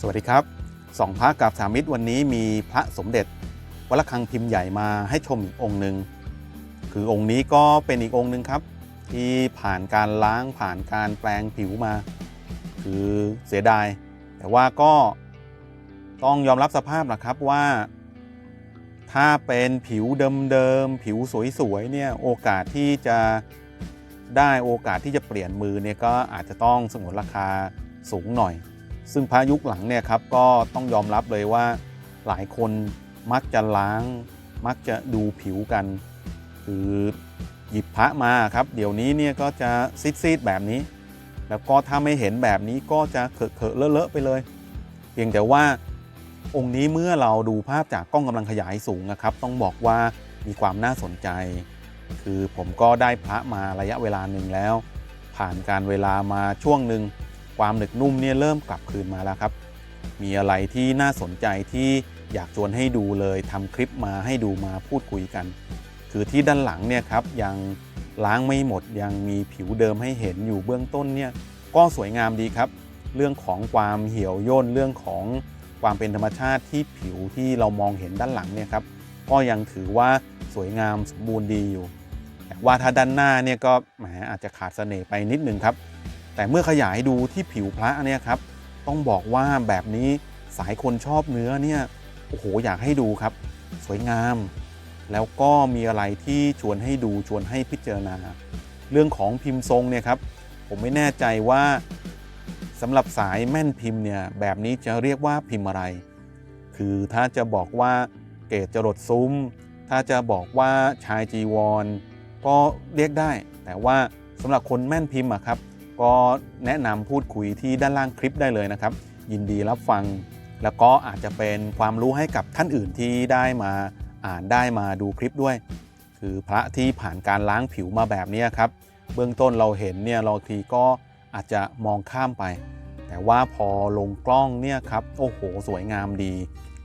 สวัสดีครับสองพระกับสามิตรวันนี้มีพระสมเด็จวัดระฆังพิมพ์ใหญ่มาให้ชมอีกองค์หนึ่งคือองค์นี้ก็เป็นอีกองค์หนึ่งครับ ที่ผ่านการล้างผ่านการแปลงผิวมา คือเสียดาย แต่ว่าก็ต้องยอมรับสภาพนะครับว่า ถ้าเป็นผิวเดิมๆผิวสวยๆเนี่ยโอกาสที่จะได้โอกาสที่จะเปลี่ยนมือเนี่ยก็อาจจะต้องสงวนราคาสูงหน่อย ซึ่งพระยุคหลังเนี่ยครับก็ต้องยอมรับเลยว่าหลายคนมักจะล้าง มักจะดูผิวกัน คือหยิบพระมาครับ เดี๋ยวนี้เนี่ยก็จะซีดๆแบบนี้ แล้วก็ถ้าไม่เห็นแบบนี้ก็จะเขอะๆเลอะๆไปเลย เพียงแต่ว่าองค์นี้เมื่อเราดูภาพจากกล้องกำลังขยายสูงนะครับ ต้องบอกว่ามีความน่าสนใจ คือผมก็ได้พระมาระยะเวลาหนึ่งแล้ว ผ่านการเวลามาช่วงหนึ่ง ความหนึกนุ่มเนี่ยเริ่มกลับคืนมาแล้วครับ มีอะไรที่น่าสนใจที่อยากชวนให้ดูเลยทำคลิปมาให้ดูมาพูดคุยกัน คือที่ด้านหลังเนี่ยครับยังล้างไม่หมดยังมีผิวเดิมให้เห็นอยู่เบื้องต้นเนี่ยก็สวยงามดีครับ เรื่องของความเหี่ยวย่นเรื่องของความเป็นธรรมชาติที่ผิวที่เรามองเห็นด้านหลังเนี่ยครับก็ยังถือว่าสวยงามสมบูรณ์ดีอยู่แต่ว่าถ้าด้านหน้าเนี่ยก็แหมอาจจะขาดเสน่ห์ไปนิดนึงครับ แต่เมื่อขยายดูที่ผิวพระเนี่ยครับ ต้องบอกว่าแบบนี้สายคนชอบเนื้อเนี่ยโอ้โหอยากให้ดูครับ สวยงาม แล้วก็มีอะไรที่ชวนให้ดูชวนให้พิจารณา เรื่องของพิมพ์ทรงเนี่ยครับ ผมไม่แน่ใจว่าสำหรับสายแม่นพิมพ์เนี่ยแบบนี้จะเรียกว่าพิมพ์อะไร คือถ้าจะบอกว่าเกตจรดซุ้ม ถ้าจะบอกว่าชายจีวร ก็เรียกได้ แต่ว่าสำหรับคนแม่นพิมพ์อะครับ ก็แนะนำพูดคุยที่ด้านล่างคลิปได้เลยนะครับ ยินดีรับฟัง แล้วก็อาจจะเป็นความรู้ให้กับท่านอื่นที่ได้มาอ่านได้มาดูคลิปด้วย คือพระที่ผ่านการล้างผิวมาแบบนี้ครับ เบื้องต้นเราเห็นเนี่ยเราทีก็อาจจะมองข้ามไป แต่ว่าพอลงกล้องเนี่ยครับโอ้โห สวยงามดี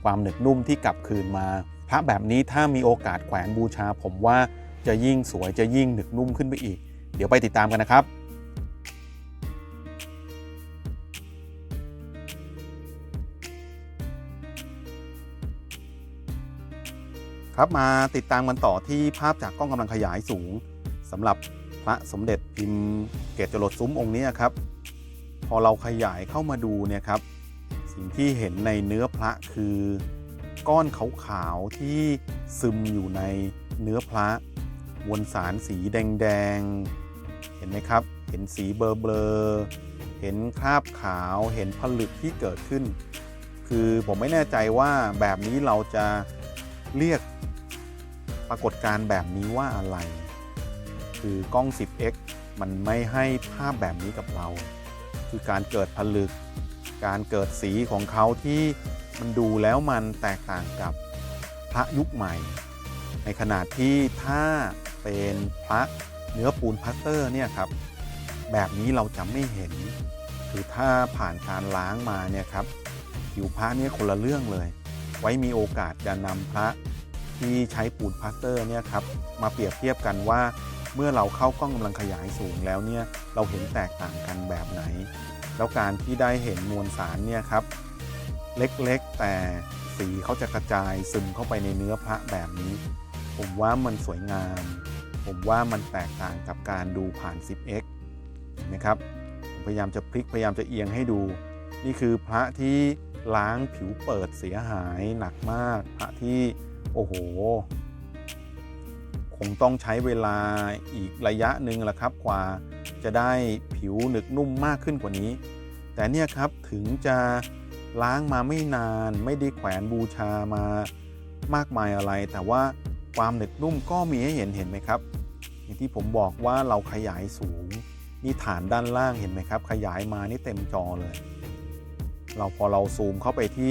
ความหนึบนุ่มที่กลับคืนมา พระแบบนี้ถ้ามีโอกาสแขวนบูชา ผมว่าจะยิ่งสวยจะยิ่งหนึบนุ่มขึ้นไปอีก เดี๋ยวไปติดตามกันนะครับ ครับมาติดตามกันต่อที่ภาพจากกล้องกำลังขยายสูงสำหรับพระสมเด็จพิมพ์เกตจรดซุ้มองค์นี้ครับ พอเราขยายเข้ามาดูเนี่ยครับ สิ่งที่เห็นในเนื้อพระคือก้อนขาวๆที่ซึมอยู่ในเนื้อพระวลสารสีแดงๆ เห็นไหมครับ เห็นสีเบลอๆเห็นคราบขาวเห็นผลึกที่เกิดขึ้น คือผมไม่แน่ใจว่าแบบนี้เราจะเรียก รากฏการณ์แบบนี้ว่าอะไร คือกล้อง 10x มันไม่ให้ภาพแบบนี้กับเรา คือการเกิดผลึก การเกิดสีของเขาที่มันดูแล้วมันแตกต่างกับพระยุคใหม่ ในขณะที่ถ้าเป็นพระเนื้อปูนพลาสเตอร์เนี่ยครับ แบบนี้เราจะไม่เห็น คือถ้าผ่านการล้างมาเนี่ยครับผิวพระเนี่ยคนละเรื่องเลย ไว้มีโอกาสจะนำพระ ที่ใช้ปูนพลาสเตอร์เนี่ยครับมาเปรียบเทียบกันว่า เมื่อเราเข้ากล้องกำลังขยายสูงแล้วเนี่ยเราเห็นแตกต่างกันแบบไหน แล้วการที่ได้เห็นมวลสารเนี่ยครับเล็กๆ แต่สีเขาจะกระจายซึมเข้าไปในเนื้อพระแบบนี้ ผมว่ามันสวยงาม ผมว่ามันแตกต่างกับการดูผ่าน 10x เห็นไหมครับผมพยายามจะพลิกพยายามจะเอียงให้ดู นี่คือพระที่ล้างผิวเปิดเสียหายหนักมาก พระที่ โอ้โห คงต้องใช้เวลาอีกระยะหนึ่งแหละครับกว่าจะได้ผิวหนึกนุ่มมากขึ้นกว่านี้ แต่เนี่ยครับถึงจะล้างมาไม่นานไม่ได้แขวนบูชามามากมายอะไร แต่ว่าความหนึบนุ่มก็มีให้เห็นเห็นไหมครับ อย่างที่ผมบอกว่าเราขยายสูงนี่ฐานด้านล่างเห็นไหมครับ ขยายมานี่เต็มจอเลย เราพอเราซูมเข้าไปที่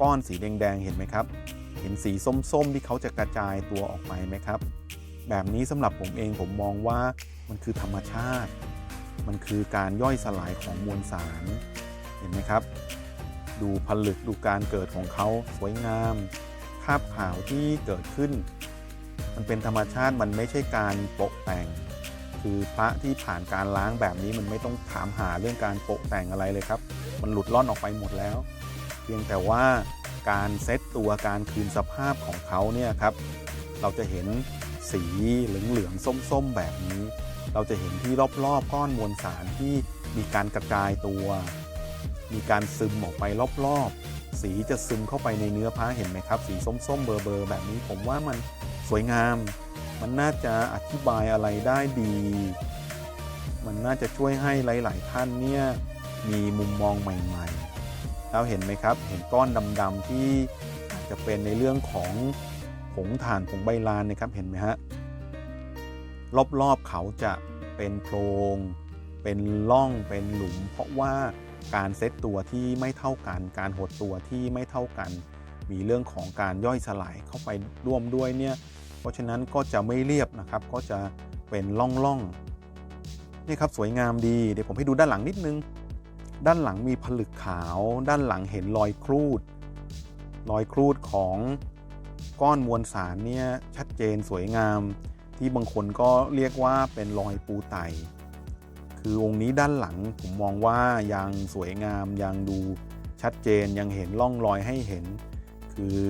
ก้อนสีแดงๆเห็นไหมครับ เห็นสีส้มๆ ที่เขาจะกระจายตัวออกไปไหมครับ แบบนี้สำหรับผมเองผมมองว่ามันคือธรรมชาติ มันคือการย่อยสลายของมวลสาร เห็นไหมครับ ดูผลึกดูการเกิดของเขาสวยงามคาบขาวที่เกิดขึ้น มันเป็นธรรมชาติมันไม่ใช่การโปะแต่ง คือพระที่ผ่านการล้างแบบนี้มันไม่ต้องถามหาเรื่องการโปะแต่งอะไรเลยครับ มันหลุดล่อนออกไปหมดแล้ว เพียงแต่ว่า การเซตตัวการคืนสภาพของเขาเนี่ยครับเราจะเห็นสีเหลืองๆส้มๆแบบนี้ เราจะเห็นที่รอบๆก้อนมวลสารที่มีการกระจายตัว มีการซึมออกไปรอบๆ สีจะซึมเข้าไปในเนื้อพระเห็นไหมครับ สีส้มๆเบอร์ๆแบบนี้ผมว่ามันสวยงาม มันน่าจะอธิบายอะไรได้ดี มันน่าจะช่วยให้หลาย ๆ ท่านเนี่ยมีมุมมองใหม่ ๆ เราเห็นไหมครับ เห็นก้อนดำๆที่อาจจะเป็นในเรื่องของผงถ่านผงใบลานนะครับเห็นไหมฮะรอบๆเขาจะเป็นโพรงเป็นร่องเป็นหลุม เพราะว่าการเซตตัวที่ไม่เท่ากัน การหดตัวที่ไม่เท่ากัน มีเรื่องของการย่อยสลายเข้าไปร่วมด้วยเนี่ยเพราะฉะนั้นก็จะไม่เรียบนะครับ ก็จะเป็นล่องๆนี่ครับสวยงามดีเดี๋ยวผมให้ดูด้านหลังนิดนึง ด้านหลังมีผลึกขาว ด้านหลังเห็นรอยครูด รอยครูดของก้อนมวลสารเนี่ยชัดเจนสวยงาม ที่บางคนก็เรียกว่าเป็นรอยปูไต คือองค์นี้ด้านหลังผมมองว่ายังสวยงามยังดูชัดเจนยังเห็นร่องรอยให้เห็น คือ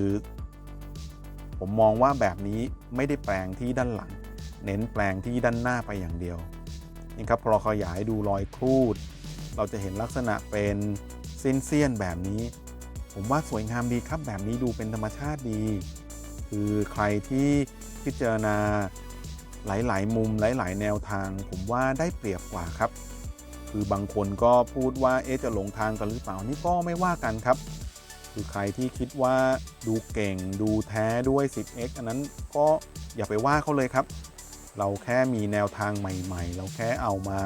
ผมมองว่าแบบนี้ไม่ได้แปลงที่ด้านหลัง เน้นแปลงที่ด้านหน้าไปอย่างเดียวนี่ครับพอขยายดูรอยครูด เราจะเห็นลักษณะเป็นเส้นเสี้ยนแบบนี้ ผมว่าสวยงามดีครับแบบนี้ดูเป็นธรรมชาติดี คือใครที่พิจารณาหลาย ๆ มุมหลาย ๆ แนวทาง ผมว่าได้เปรียบกว่าครับ คือบางคนก็พูดว่าเอ๊ะจะหลงทางกันหรือเปล่านี่ก็ไม่ว่ากันครับ คือใครที่คิดว่าดูเก่งดูแท้ด้วย 10x อันนั้นก็อย่าไปว่าเขาเลยครับ เราแค่มีแนวทางใหม่ ๆ เราแค่เอามา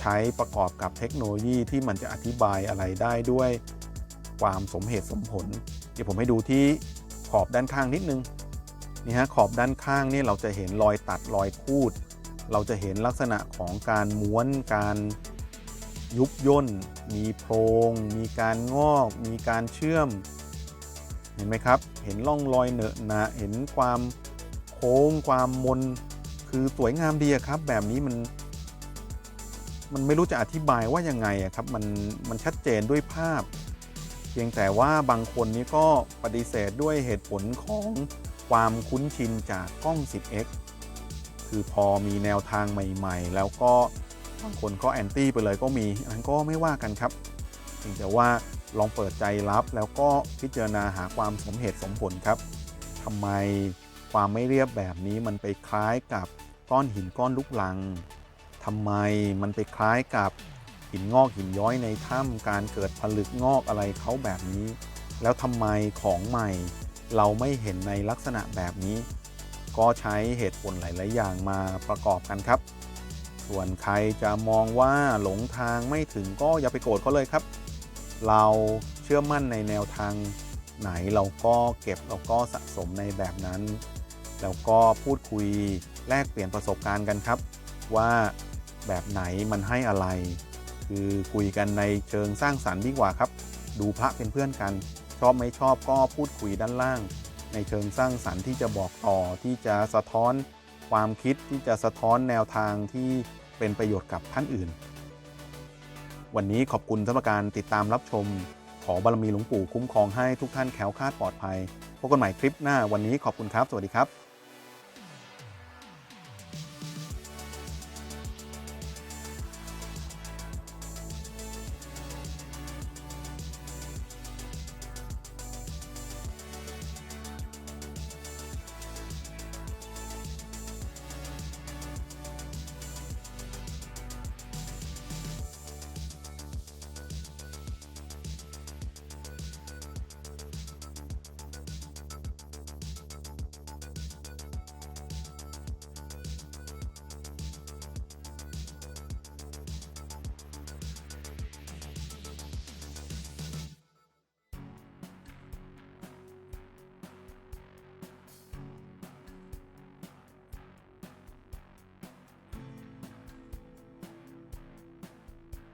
ใช้ประกอบกับเทคโนโลยีที่มันจะอธิบายอะไรได้ด้วยความสมเหตุสมผล เดี๋ยวผมให้ดูที่ขอบด้านข้างนิดนึงนี่ฮะขอบด้านข้างนี่เราจะเห็นรอยตัดรอยคูด เราจะเห็นลักษณะของการม้วนการยุบย่น มีโพรง มีการงอก มีการเชื่อม เห็นไหมครับ เห็นร่องรอยเหนอะหนะ เห็นความโค้งความมน คือสวยงามดีครับ แบบนี้มัน มันไม่รู้จะอธิบายว่ายังไงอะครับมันมันชัดเจนด้วยภาพ เพียงแต่ว่าบางคนนี้ก็ปฏิเสธด้วยเหตุผลของความคุ้นชินจากกล้อง 10x คือพอมีแนวทางใหม่ๆ แล้วก็บางคนก็แอนตี้ไปเลยก็มีอันนั้นก็ไม่ว่ากันครับเพียงแต่ว่าลองเปิดใจรับแล้วก็พิจารณาหาความสมเหตุสมผลครับทำไมความไม่เรียบแบบนี้มันไปคล้ายกับก้อนหินก้อนลูกลัง ทำไมมันไปคล้ายกับหินงอกหินย้อยในถ้ำการเกิดผลึกงอกอะไรเขาแบบนี้ แล้วทำไมของใหม่เราไม่เห็นในลักษณะแบบนี้ ก็ใช้เหตุผลหลาย ๆ อย่างมาประกอบกันครับ ส่วนใครจะมองว่าหลงทางไม่ถึงก็อย่าไปโกรธเขาเลยครับ เราเชื่อมั่นในแนวทางไหนเราก็เก็บเราก็สะสมในแบบนั้น แล้วก็พูดคุยแลกเปลี่ยนประสบการณ์กันครับ ว่า แบบไหนมันให้อะไร คือคุยกันในเชิงสร้างสรรค์ดีกว่าครับ ดูพระเป็นเพื่อนกัน ชอบไม่ชอบก็พูดคุยด้านล่าง ในเชิงสร้างสรรค์ที่จะบอกต่อที่จะสะท้อนความคิดที่จะสะท้อนแนวทางที่เป็นประโยชน์กับท่านอื่น วันนี้ขอบคุณสำหรับการติดตามรับชม ขอบารมีหลวงปู่คุ้มครองให้ทุกท่านแข็งคลาดปลอดภัยพบกันใหม่คลิปหน้าวันนี้ขอบคุณครับ สวัสดีครับ